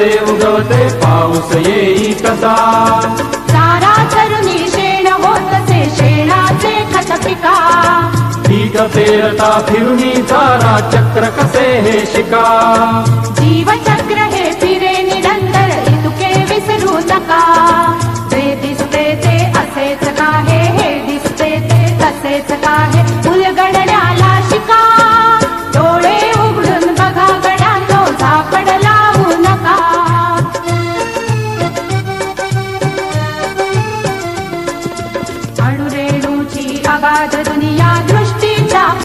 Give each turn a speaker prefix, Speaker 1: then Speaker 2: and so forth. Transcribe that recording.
Speaker 1: कसे
Speaker 2: उगवते पाऊस येई कसा?
Speaker 1: सारा तरुणी शेण होतसे शेणाचे खत पिका.
Speaker 2: पीक पेरता फिरुनी चारा चक्र कसे हे शिका?
Speaker 1: जीवचक्र